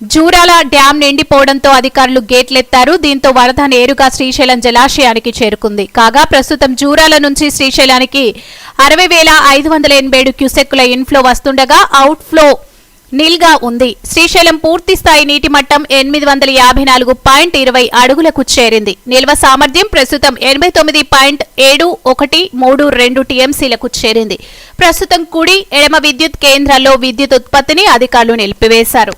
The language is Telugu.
జూరాల డ్యాం నిండిపోవడంతో అధికారులు గేట్లెత్తారు. దీంతో వరద నేరుగా శ్రీశైలం జలాశయానికి చేరుకుంది. కాగా ప్రస్తుతం జూరాల నుంచి శ్రీశైలానికి అరవై వేల ఐదు వందల ఎనభై ఏడు క్యూసెక్కుల ఇన్ఫ్లో వస్తుండగా అవుట్ఫ్లో నిల్గా ఉంది. శ్రీశైలం పూర్తి స్థాయి నీటి మట్టం ఎనిమిది వందల యాభై నాలుగు పాయింట్ ఇరవై అడుగులకు చేరింది. నిల్వ సామర్థ్యం ప్రస్తుతం ఎనభై తొమ్మిది పాయింట్ ఏడు ఒకటి మూడు రెండు టీఎంసీలకు చేరింది. ప్రస్తుతం కుడి ఎడమ విద్యుత్ కేంద్రాల్లో విద్యుత్ ఉత్పత్తిని అధికారులు నిలిపివేశారు.